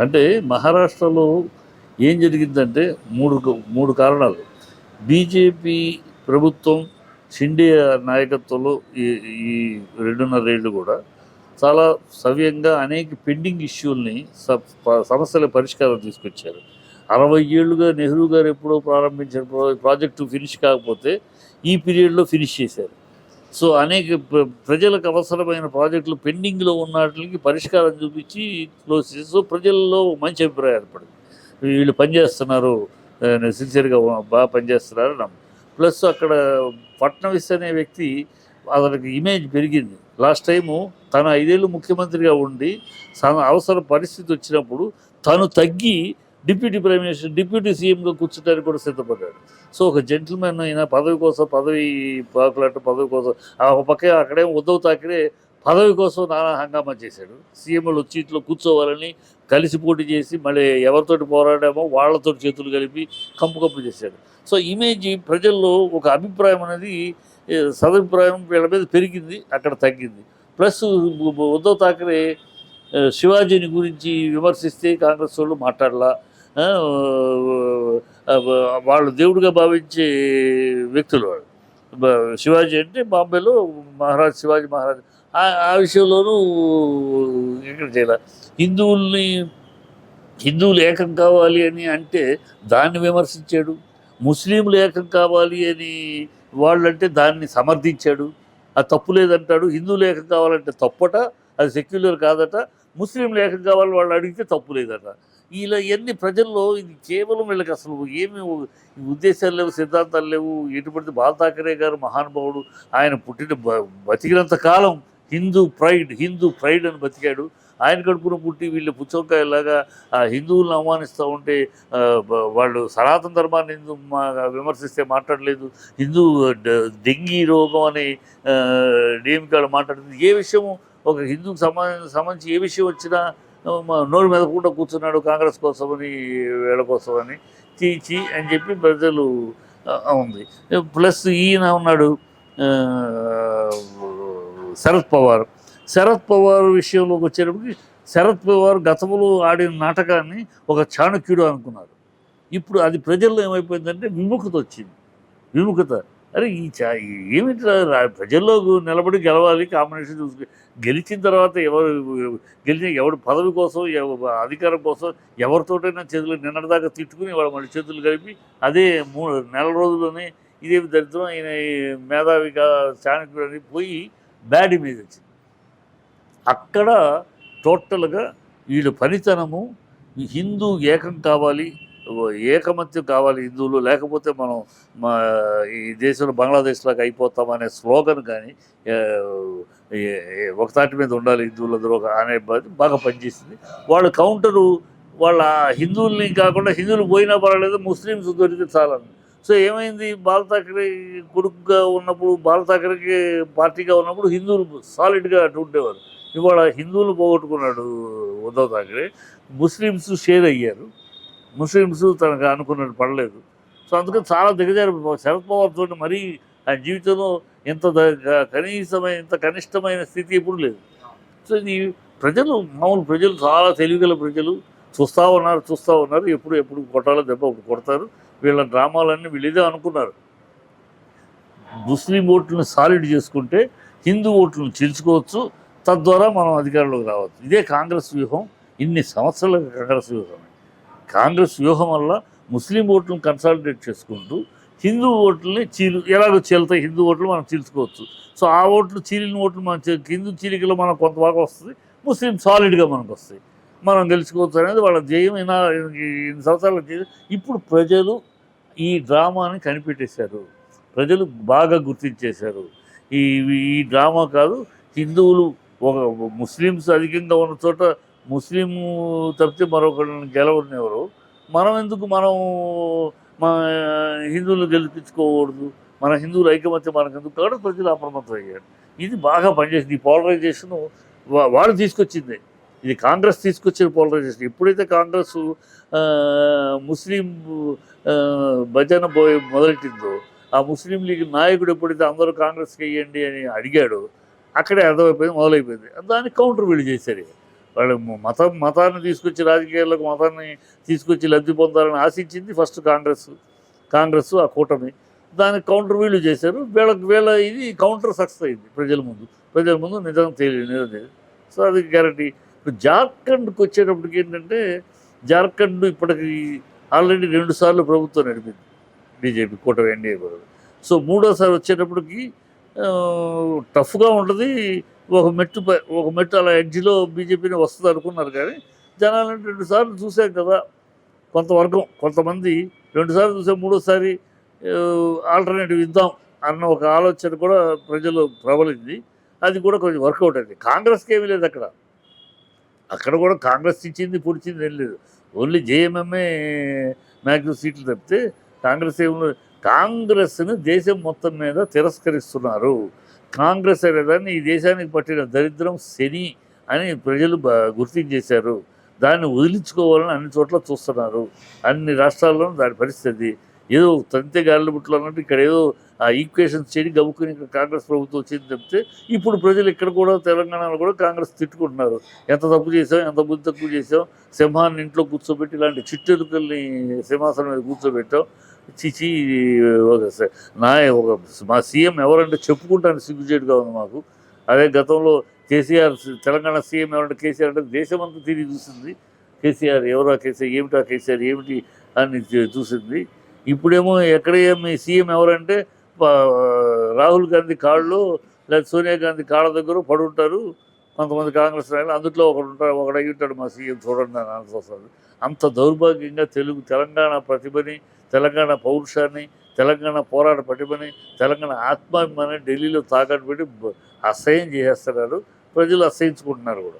అంటే మహారాష్ట్రలో ఏం జరిగిందంటే మూడు మూడు కారణాలు. బీజేపీ ప్రభుత్వం షిండే నాయకత్వంలో ఈ ఈ రెండున్నర ఏళ్ళు కూడా చాలా సవ్యంగా అనేక పెండింగ్ ఇష్యూల్ని సమస్యల పరిష్కారం తీసుకొచ్చారు. అరవై ఏళ్ళుగా నెహ్రూ గారు ఎప్పుడో ప్రారంభించిన ప్రాజెక్టు ఫినిష్ కాకపోతే ఈ పీరియడ్లో ఫినిష్ చేశారు. సో అనేక ప్ర- ప్రజలకు అవసరమైన ప్రాజెక్టులు పెండింగ్లో ఉన్న వాటికి పరిష్కారం చూపించి క్లోజ్ చేసి సో ప్రజల్లో మంచి అభిప్రాయం ఏర్పడింది. వీళ్ళు పనిచేస్తున్నారు సిన్సియర్గా బాగా పనిచేస్తున్నారు నమ్మ ప్లస్ అక్కడ ఫట్నవిస్ అనే వ్యక్తి అతనికి ఇమేజ్ పెరిగింది. లాస్ట్ టైము తను ఐదేళ్ళు ముఖ్యమంత్రిగా ఉండి తన అవసర పరిస్థితి వచ్చినప్పుడు తను తగ్గి డిప్యూటీ ప్రైమ్ మినిస్టర్ డిప్యూటీ సీఎంగా కూర్చోడానికి కూడా సిద్ధపడ్డాడు. సో ఒక జెంటిల్మెన్ అయినా పదవి కోసం పదవి పాకులాట పదవి కోసం ఒక పక్క అక్కడే ఉద్దవ్ తాకరే పదవి కోసం నానా హంగామా చేశాడు. సీఎంలు వచ్చి ఇంట్లో కూర్చోవాలని కలిసి పోటీ చేసి మళ్ళీ ఎవరితోటి పోరాడామో వాళ్ళతో చేతులు కలిపి కంపు కంపు చేశాడు. సో ఇమేజ్ ప్రజల్లో ఒక అభిప్రాయం అనేది సదభిప్రాయం వీళ్ళ మీద పెరిగింది అక్కడ తగ్గింది. ప్లస్ ఉద్ధవ్ థాకరే శివాజీని గురించి విమర్శిస్తే కాంగ్రెస్ వాళ్ళు మాట్లాడలా వాళ్ళు దేవుడిగా భావించే వ్యక్తులు వాళ్ళు. శివాజీ అంటే బాంబేలో మహారాజ్ శివాజీ మహారాజ్. ఆ ఆ విషయంలోనూ ఇక్కడ చేయాల. హిందువుల్ని హిందువులు ఏకం కావాలి అని అంటే దాన్ని విమర్శించాడు. ముస్లింలు ఏకం కావాలి అని వాళ్ళంటే దాన్ని సమర్థించాడు. అది తప్పు లేదంటాడు. హిందువులు ఏకం కావాలంటే తప్పట అది సెక్యులర్ కాదట. ముస్లింలు లేఖ కావాలి వాళ్ళు అడిగితే తప్పు లేదట. ఇలా ఎన్ని ప్రజల్లో ఇది కేవలం వీళ్ళకి అసలు ఏమి ఉద్దేశాలు లేవు సిద్ధాంతాలు లేవు ఎటువంటి బాల్ ఠాకరే గారు మహానుభావుడు ఆయన పుట్టిన బతికినంత కాలం హిందూ ప్రైడ్ హిందూ ప్రైడ్ అని బతికాడు. ఆయన కడుపున పుట్టి వీళ్ళు పుచ్చంకాయలాగా ఆ హిందువులను అవమానిస్తూ ఉంటే వాళ్ళు సనాతన ధర్మాన్ని హిందూ మా విమర్శిస్తే మాట్లాడలేదు. హిందూ డ- డెంగీ రోగం అనే నేమికాడు మాట్లాడుతుంది. ఏ విషయము ఒక హిందూకి సంబంధించి ఏ విషయం వచ్చినా మా నోరు మీద కూడా కూర్చున్నాడు కాంగ్రెస్ కోసమని వీళ్ళ కోసమని చీచి అని చెప్పి ప్రజలు ఉంది. ప్లస్ ఈయన ఉన్నాడు శరత్ శరద్ పవార్. శరద్ పవార్ విషయంలోకి వచ్చేటప్పటికి శరద్ పవార్ గతంలో ఆడిన నాటకాన్ని ఒక చాణక్యుడు అనుకున్నారు. ఇప్పుడు అది ప్రజల్లో ఏమైపోయిందంటే విముఖత వచ్చింది. విముఖత. అరే ఈ చా ఏమిటి ప్రజల్లో నిలబడి గెలవాలి కాంబినేషన్ చూసుకు గెలిచిన తర్వాత ఎవరు గెలిచిన ఎవడు పదవి కోసం ఎవ- అధికారం కోసం ఎవరితోటైనా చేతులు నిన్నటిదాకా తిట్టుకుని వాళ్ళ మళ్ళీ చేతులు కలిపి అదే మూడు నెల రోజుల్లోనే ఇదేమి దరిద్రం ఈయన ఈ మేధావిగా చాణక్యుడు అని పోయి బ్యాడ్ ఇమేజ్ వచ్చింది. అక్కడ టోటల్గా వీళ్ళు పనితనము హిందూ ఏకం కావాలి ఏకమత్యం కావాలి హిందువులు లేకపోతే మనం మా ఈ దేశంలో బంగ్లాదేశ్లాగా అయిపోతామనే స్లోగన్ కానీ ఆ, ఒక తాటి మీద ఉండాలి హిందువులందరూ అనే బాగా పనిచేసింది. వాళ్ళ కౌంటరు వాళ్ళ హిందువుల్ని కాకుండా హిందువులు పోయినా పర్వాలేదు ముస్లిమ్స్ దొరికితే చాలని సో ఏమైంది? బాల ఠాకరే కొడుకుగా ఉన్నప్పుడు బాల ఠాకరేకి పార్టీగా ఉన్నప్పుడు హిందువులు సాలిడ్గా అటు ఉండేవారు. ఇవాళ హిందువులు పోగొట్టుకున్నాడు ఉద్ధవ్ థాకరే. ముస్లిమ్స్ షేర్ అయ్యారు. ముస్లిమ్స్ తనకు అనుకున్నట్టు పడలేదు. సో అందుకని చాలా దిగజారి శరద్ పవార్తో మరీ ఆయన జీవితంలో ఇంత ద- కనీసమైన ఇంత కనిష్టమైన స్థితి ఎప్పుడు లేదు. సో ఇది ప్రజలు మామూలు ప్రజలు చాలా తెలివిగల ప్రజలు చూస్తూ ఉన్నారు చూస్తూ ఉన్నారు. ఎప్పుడు ఎప్పుడు కొట్టాలో దెబ్బ కొడతారు. వీళ్ళ డ్రామాలన్నీ వీళ్ళిదే అనుకున్నారు. ముస్లిం ఓట్లను సాలిడ్ చేసుకుంటే హిందూ ఓట్లను చీల్చుకోవచ్చు. తద్వారా మనం అధికారంలోకి రావచ్చు. ఇదే కాంగ్రెస్ వ్యూహం. ఇన్ని సంవత్సరాల కాంగ్రెస్ వ్యూహం కాంగ్రెస్ వ్యూహం వల్ల ముస్లిం ఓట్లను కన్సాలిడేట్ చేసుకుంటూ హిందూ ఓట్లని చీలు ఎలాగో చీలుతాయి హిందూ ఓట్లు మనం చీల్చుకోవచ్చు. సో ఆ ఓట్లు చీలిన ఓట్లు మనం హిందూ చీలికలో మనం కొంత భాగం వస్తుంది ముస్లిం సాలిడ్గా మనకు వస్తాయి. మనం గెలుచుకోవచ్చు అనేది వాళ్ళ జయం అయినా ఇన్ని సంవత్సరాలు ఇప్పుడు ప్రజలు ఈ డ్రామాని కనిపెట్టేశారు. ప్రజలు బాగా గుర్తించేశారు. ఈ ఈ డ్రామా కాదు హిందువులు ఒక ముస్లిమ్స్ అధికంగా ఉన్న చోట ముస్లిం తప్పితే మరొకరిని గెలవనివ్వరు మనం ఎందుకు మనం మా హిందువులు గెలిపించుకోకూడదు? మన హిందువుల ఐకమత్యం మనకు ఎందుకు కాబట్టి ప్రజలు అప్రమత్తం అయ్యారు ఇది బాగా పనిచేసింది. ఈ పోలరైజేషన్ వాడు తీసుకొచ్చింది. ఇది కాంగ్రెస్ తీసుకొచ్చిన పోలరైజేషన్. ఎప్పుడైతే కాంగ్రెస్ ముస్లిం భజన పోయి మొదలెట్టిందో ఆ ముస్లిం లీగ్ నాయకుడు ఎప్పుడైతే అందరూ కాంగ్రెస్కి వేయండి అని అడిగాడు అక్కడే అర్థమైపోయింది మొదలైపోయింది. దానికి కౌంటర్ వీళ్ళు చేశారు. వాళ్ళు మతం మతాన్ని తీసుకొచ్చి రాజకీయాల్లో మతాన్ని తీసుకొచ్చి లబ్ధి పొందాలని ఆశించింది ఫస్ట్ కాంగ్రెస్ కాంగ్రెస్ ఆ కూటమి. దానికి కౌంటర్ వీళ్ళు చేశారు. వీళ్ళకి వీళ్ళ ఇది కౌంటర్ సక్సెస్ అయింది ప్రజల ముందు. ప్రజల ముందు నిజం తెలియదు నిజం తెలియదు. సో అది గ్యారంటీ. ఇప్పుడు జార్ఖండ్కి వచ్చేటప్పటికి ఏంటంటే జార్ఖండ్ ఇప్పటికి ఆల్రెడీ రెండు సార్లు ప్రభుత్వం నడిపింది. బీజేపీ కూటమి ఎన్డీఏ కూడా సో మూడోసారి వచ్చేటప్పటికి టఫ్గా ఉంటుంది. ఒక మెట్టు పై- ఒక మెట్టు అలా ఎడ్జిలో బీజేపీని వస్తుంది అనుకున్నారు కానీ జనాలు రెండు సార్లు చూసాం కదా కొంతవర్గం కొంతమంది రెండుసార్లు చూసాం మూడోసారి ఆల్టర్నేటివ్ ఇద్దాం అన్న ఒక ఆలోచన కూడా ప్రజలు ప్రబలింది. అది కూడా కొంచెం వర్కౌట్ అయింది. కాంగ్రెస్కి ఏమీ లేదు అక్కడ. అక్కడ కూడా కాంగ్రెస్ ఇచ్చింది పొడిచింది ఏం లేదు. ఓన్లీ జేఎంఎంఏ మ్యాక్సిమం సీట్లు తప్పితే కాంగ్రెస్ ఏమి కాంగ్రెస్ని దేశం మొత్తం మీద తిరస్కరిస్తున్నారు. కాంగ్రెస్ అనేదాన్ని ఈ దేశానికి పట్టిన దరిద్రం శని అని ప్రజలు గుర్తించేశారు. దాన్ని వదిలించుకోవాలని అన్ని చోట్ల చూస్తున్నారు. అన్ని రాష్ట్రాల్లోనూ దాని పరిస్థితి. ఏదో తంతే గాలి బుట్లు అన్నట్టు ఇక్కడ ఏదో ఆ ఈక్వేషన్స్ చేయని గబుక్కుని ఇక్కడ కాంగ్రెస్ ప్రభుత్వం వచ్చింది చెప్తే ఇప్పుడు ప్రజలు ఇక్కడ కూడా తెలంగాణలో కూడా కాంగ్రెస్ తిట్టుకుంటున్నారు. ఎంత తప్పు చేసాం ఎంత బుద్ధి తక్కువ చేసాం సింహాన్ని ఇంట్లో కూర్చోబెట్టి ఇలాంటి చిట్టెలుకల్ని సింహాసనం మీద కూర్చోబెట్టాం. చిచి ఒక నా ఒక మా సీఎం ఎవరంటే చెప్పుకుంటాను సిగ్గుచేటుగా ఉంది మాకు. అదే గతంలో కేసీఆర్ తెలంగాణ సీఎం ఎవరంటే కేసీఆర్ అంటే దేశమంతా తిరిగి చూసింది. కేసీఆర్ ఎవరా కేసీఆర్ ఏమిటా కేసీఆర్ ఏమిటి అని చూసింది. ఇప్పుడేమో ఎక్కడ మీ సీఎం ఎవరంటే రాహుల్ గాంధీ కాళ్ళు లేదా సోనియా గాంధీ కాళ్ళ దగ్గర పడుంటారు. కొంతమంది కాంగ్రెస్ నాయకులు అందులో ఒకడు ఉంటాడు ఒకడు ఉంటాడు మా సీఎం చూడండి అని ఆన్సర్ వస్తుంది అంత దౌర్భాగ్యంగా తెలుగు తెలంగాణ ప్రతిభని తెలంగాణ పౌరుషాన్ని తెలంగాణ పోరాట ప్రతిభని తెలంగాణ ఆత్మాభిమానాన్ని ఢిల్లీలో తాకట్టు పెట్టి అసహ్యం చేసేస్తున్నారు. ప్రజలు అసహించుకుంటున్నారు కూడా.